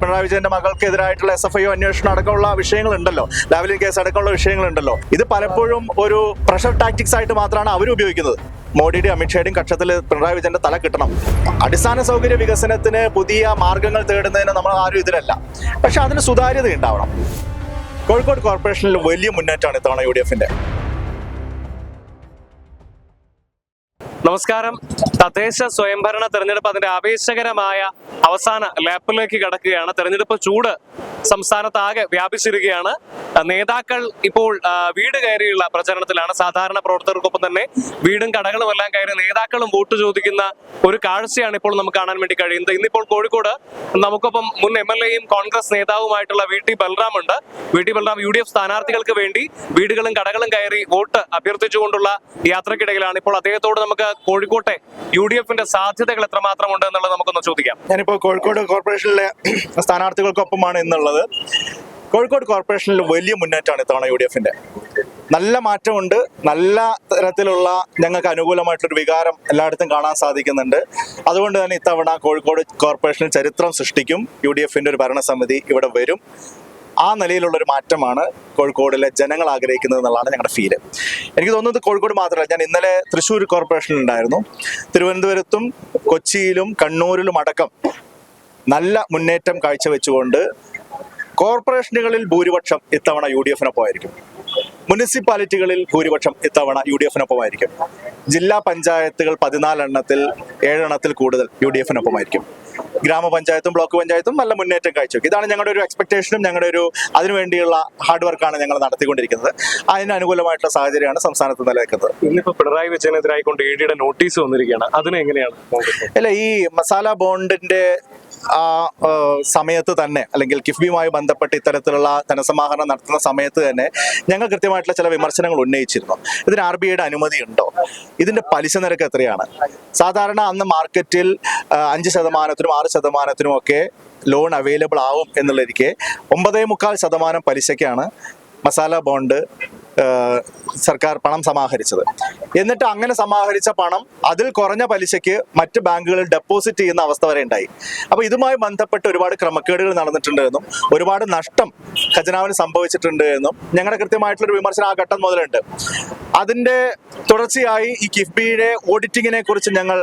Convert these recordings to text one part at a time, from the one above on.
പിണറായി വിജയന്റെ മകൾക്കെതിരായിട്ടുള്ള S F I അന്വേഷണം അടക്കമുള്ള വിഷയങ്ങളുണ്ടല്ലോ. ലാവലിൻ കേസ് അടക്കമുള്ള വിഷയങ്ങളുണ്ടല്ലോ. ഇത് പലപ്പോഴും ഒരു പ്രഷർ ടാക്ടിക്സ് ആയിട്ട് മാത്രമാണ് അവർ ഉപയോഗിക്കുന്നത്. മോഡിയുടെയും അമിത്ഷായുടെയും കക്ഷത്തിൽ പിണറായി വിജയന്റെ തല കിട്ടണം. അടിസ്ഥാന സൗകര്യ വികസനത്തിന് പുതിയ മാർഗങ്ങൾ തേടുന്നതിന് നമ്മൾ ആരും ഇതിലല്ല. പക്ഷെ അതിന് സുതാര്യത ഉണ്ടാവണം. കോഴിക്കോട് കോർപ്പറേഷനിൽ വലിയ മുന്നേറ്റമാണ് ഇത്തവണ യു ഡി എഫിന്റെ. നമസ്കാരം. തദ്ദേശ സ്വയംഭരണ തെരഞ്ഞെടുപ്പ് അതിന്റെ ആവേശകരമായ അവസാന ലാപ്പിലേക്ക് കടക്കുകയാണ്. തെരഞ്ഞെടുപ്പ് ചൂട് സംസ്ഥാനത്താകെ വ്യാപിച്ചിരിക്കുകയാണ്. നേതാക്കൾ ഇപ്പോൾ വീട് കയറിയുള്ള പ്രചരണത്തിലാണ്. സാധാരണ പ്രവർത്തകർക്കൊപ്പം തന്നെ വീടും കടകളും എല്ലാം കയറി നേതാക്കളും വോട്ട് ചോദിക്കുന്ന ഒരു കാഴ്ചയാണ് ഇപ്പോൾ നമുക്ക് കാണാൻ വേണ്ടി കഴിയുന്നത്. ഇന്നിപ്പോൾ കോഴിക്കോട് നമുക്കൊപ്പം മുൻ എം എൽ എയും കോൺഗ്രസ് നേതാവുമായിട്ടുള്ള വി ടി ബൽറാം ഉണ്ട് V T Balram U D F സ്ഥാനാർത്ഥികൾക്ക് വേണ്ടി വീടുകളും കടകളും കയറി വോട്ട് അഭ്യർത്ഥിച്ചുകൊണ്ടുള്ള യാത്രക്കിടയിലാണ്. ഇപ്പോൾ അദ്ദേഹത്തോട് നമുക്ക് കോഴിക്കോട്ടെ യു ഡി എഫിന്റെ സാധ്യതകൾ എത്രമാത്രം ഉണ്ട് എന്നുള്ളത് നമുക്കൊന്ന് ചോദിക്കാം. ഞാനിപ്പോൾ കോഴിക്കോട് കോർപ്പറേഷനിലെ സ്ഥാനാർത്ഥികൾക്കൊപ്പമാണ് ഇന്നുള്ളത്. കോഴിക്കോട് കോർപ്പറേഷനിൽ വലിയ മുന്നേറ്റമാണ് ഇത്തവണ യു ഡി എഫിന്റെ നല്ല മാറ്റമുണ്ട്. നല്ല തരത്തിലുള്ള ഞങ്ങൾക്ക് അനുകൂലമായിട്ടൊരു വികാരം എല്ലായിടത്തും കാണാൻ സാധിക്കുന്നുണ്ട്. അതുകൊണ്ട് തന്നെ ഇത്തവണ കോഴിക്കോട് കോർപ്പറേഷനിൽ ചരിത്രം സൃഷ്ടിക്കും. യു ഡി എഫിന്റെ ഒരു ഭരണസമിതി ഇവിടെ വരും. ആ നിലയിലുള്ള ഒരു മാറ്റമാണ് കോഴിക്കോടിലെ ജനങ്ങൾ ആഗ്രഹിക്കുന്നത് എന്നുള്ളതാണ് ഞങ്ങളുടെ ഫീൽ എനിക്ക് തോന്നുന്നത് കോഴിക്കോട് മാത്രമല്ല ഞാൻ ഇന്നലെ തൃശ്ശൂർ കോർപ്പറേഷനിൽ ഉണ്ടായിരുന്നു. തിരുവനന്തപുരത്തും കൊച്ചിയിലും കണ്ണൂരിലും അടക്കം നല്ല മുന്നേറ്റം കാഴ്ചവെച്ചുകൊണ്ട് കോർപ്പറേഷനുകളിൽ ഭൂരിപക്ഷം ഇത്തവണ യു ഡി എഫിനൊപ്പമായിരിക്കും മുനിസിപ്പാലിറ്റികളിൽ ഭൂരിപക്ഷം ഇത്തവണ യു ഡി എഫിനൊപ്പമായിരിക്കും ജില്ലാ പഞ്ചായത്തുകൾ പതിനാലെണ്ണത്തിൽ ഏഴെണ്ണത്തിൽ കൂടുതൽ യു ഡി എഫിനൊപ്പമായിരിക്കും ഗ്രാമപഞ്ചായത്തും ബ്ലോക്ക് പഞ്ചായത്തും നല്ല മുന്നേറ്റം കാഴ്ചവെക്കും. ഇതാണ് ഞങ്ങളുടെ ഒരു എക്സ്പെക്ടേഷനും ഞങ്ങളുടെ ഒരു അതിനുവേണ്ടിയുള്ള ഹാർഡ് വർക്കാണ് ഞങ്ങൾ നടത്തിക്കൊണ്ടിരിക്കുന്നത്. അതിന് അനുകൂലമായിട്ടുള്ള സാഹചര്യമാണ് സംസ്ഥാനത്ത് നിലനിൽക്കുന്നത്. ഇന്നിപ്പോ പിണറായി വിജയനെതിരായിക്കൊണ്ട് ഇ ഡിയുടെ നോട്ടീസ് വന്നിരിക്കുകയാണ്. അതിനെങ്ങനെയാണ്? അല്ല ഈ മസാല ബോണ്ടിന്റെ ആ സമയത്ത് തന്നെ അല്ലെങ്കിൽ കിഫ്ബിയുമായി ബന്ധപ്പെട്ട് ഇത്തരത്തിലുള്ള ധനസമാഹരണം നടത്തുന്ന സമയത്ത് തന്നെ ഞങ്ങൾ കൃത്യമായിട്ടുള്ള ചില വിമർശനങ്ങൾ ഉന്നയിച്ചിരുന്നു. ഇതിന് ആർ ബി ഐയുടെ അനുമതി ഉണ്ടോ? ഇതിന്റെ പലിശ നിരക്ക് എത്രയാണ്? സാധാരണ അന്ന് മാർക്കറ്റിൽ അഞ്ച് ശതമാനത്തിനും ആറ് ശതമാനത്തിനും ഒക്കെ ലോൺ അവൈലബിൾ ആവും എന്നുള്ളതിരിക്കെ ഒമ്പതേ മുക്കാൽ ശതമാനം പലിശയ്ക്കാണ് മസാല ബോണ്ട് സർക്കാർ പണം സമാഹരിച്ചത്. എന്നിട്ട് അങ്ങനെ സമാഹരിച്ച പണം അതിൽ കുറഞ്ഞ പലിശയ്ക്ക് മറ്റ് ബാങ്കുകളിൽ ഡെപ്പോസിറ്റ് ചെയ്യുന്ന അവസ്ഥ വരെ ഉണ്ടായി. അപ്പോൾ ഇതുമായി ബന്ധപ്പെട്ട് ഒരുപാട് ക്രമക്കേടുകൾ നടന്നിട്ടുണ്ട് എന്നും ഒരുപാട് നഷ്ടം ഖജനാവിന് സംഭവിച്ചിട്ടുണ്ട് എന്നും ഞങ്ങളുടെ കൃത്യമായിട്ടുള്ള ഒരു വിമർശനം ആ ഘട്ടം മുതലുണ്ട്. അതിന്റെ തുടർച്ചയായി ഈ കിഫ്ബിയുടെ ഓഡിറ്റിങ്ങിനെ കുറിച്ച് ഞങ്ങൾ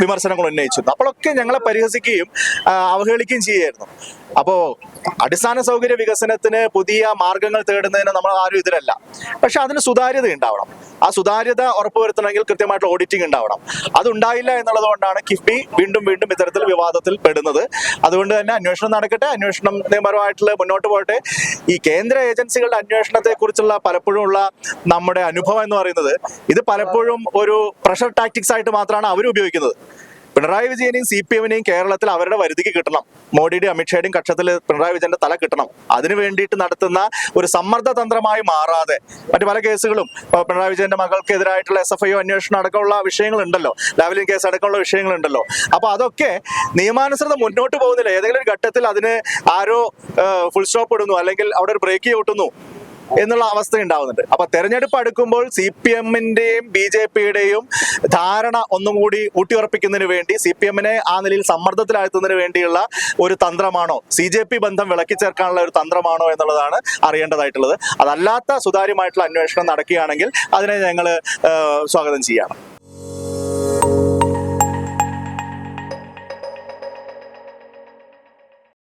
വിമർശനങ്ങൾ ഉന്നയിച്ചു. അപ്പോഴൊക്കെ ഞങ്ങളെ പരിഹസിക്കുകയും അവഹേളിക്കുകയും ചെയ്യുമായിരുന്നു അപ്പോ അടിസ്ഥാന സൗകര്യ വികസനത്തിന് പുതിയ മാർഗങ്ങൾ തേടുന്നതിന് നമ്മൾ ആരും ഇതിലല്ല. പക്ഷെ അതിന് സുതാര്യത ഉണ്ടാവണം ആ സുതാര്യത ഉറപ്പുവരുത്തണമെങ്കിൽ കൃത്യമായിട്ട് ഓഡിറ്റിംഗ് ഉണ്ടാവണം. അതുണ്ടായില്ല എന്നുള്ളത് കൊണ്ടാണ് കിഫ്ബി വീണ്ടും വീണ്ടും ഇത്തരത്തിൽ വിവാദത്തിൽ പെടുന്നത്. അതുകൊണ്ട് തന്നെ അന്വേഷണം നടക്കട്ടെ. അന്വേഷണം നിയമപരമായിട്ടുള്ള മുന്നോട്ട് പോകട്ടെ. ഈ കേന്ദ്ര ഏജൻസികളുടെ അന്വേഷണത്തെ കുറിച്ചുള്ള പലപ്പോഴും ഉള്ള നമ്മുടെ അനുഭവം എന്ന് പറയുന്നത് ഇത് പലപ്പോഴും ഒരു പ്രഷർ ടാക്ടിക്സ് ആയിട്ട് മാത്രമാണ് അവർ ഉപയോഗിക്കുന്നത്. പിണറായി വിജയനെയും സി പി എമ്മിനെയും കേരളത്തിൽ അവരുടെ വരുതിക്ക് കിട്ടണം. മോഡിയുടെയും അമിത്ഷായുടെയും കക്ഷത്തിൽ പിണറായി വിജയന്റെ തല കിട്ടണം. അതിനു വേണ്ടിയിട്ട് നടത്തുന്ന ഒരു സമ്മർദ്ദ തന്ത്രമായി മാറാതെ മറ്റു പല കേസുകളും ഇപ്പൊ പിണറായി വിജയന്റെ മകൾക്കെതിരായിട്ടുള്ള എസ് എഫ് ഐ അന്വേഷണം അടക്കമുള്ള വിഷയങ്ങളുണ്ടല്ലോ. ലാവലിൻ കേസ് അടക്കമുള്ള വിഷയങ്ങൾ ഉണ്ടല്ലോ അപ്പൊ അതൊക്കെ നിയമാനുസൃതം മുന്നോട്ട് പോകുന്നില്ല. ഏതെങ്കിലും ഒരു ഘട്ടത്തിൽ അതിന് ആരോ ഫുൾ സ്റ്റോപ്പ് ഇടുന്നു. അല്ലെങ്കിൽ അവിടെ ഒരു ബ്രേക്ക് ചവിട്ടുന്നു എന്നുള്ള അവസ്ഥ ഉണ്ടാവുന്നുണ്ട്. അപ്പൊ തെരഞ്ഞെടുപ്പ് അടുക്കുമ്പോൾ സി പി എമ്മിന്റെയും ബി ജെ പിയുടെയും ധാരണ ഒന്നും കൂടി ഊട്ടിയുറപ്പിക്കുന്നതിന് വേണ്ടി സി പി എമ്മിനെ ആ നിലയിൽ സമ്മർദ്ദത്തിലാഴ്ത്തുന്നതിന് വേണ്ടിയുള്ള ഒരു തന്ത്രമാണോ? സി ജെ പി ബന്ധം വിളക്കി ചേർക്കാനുള്ള ഒരു തന്ത്രമാണോ എന്നുള്ളതാണ് അറിയേണ്ടതായിട്ടുള്ളത്. അതല്ലാത്ത സുതാര്യമായിട്ടുള്ള അന്വേഷണം നടക്കുകയാണെങ്കിൽ അതിനെ ഞങ്ങൾ സ്വാഗതം ചെയ്യാണ്.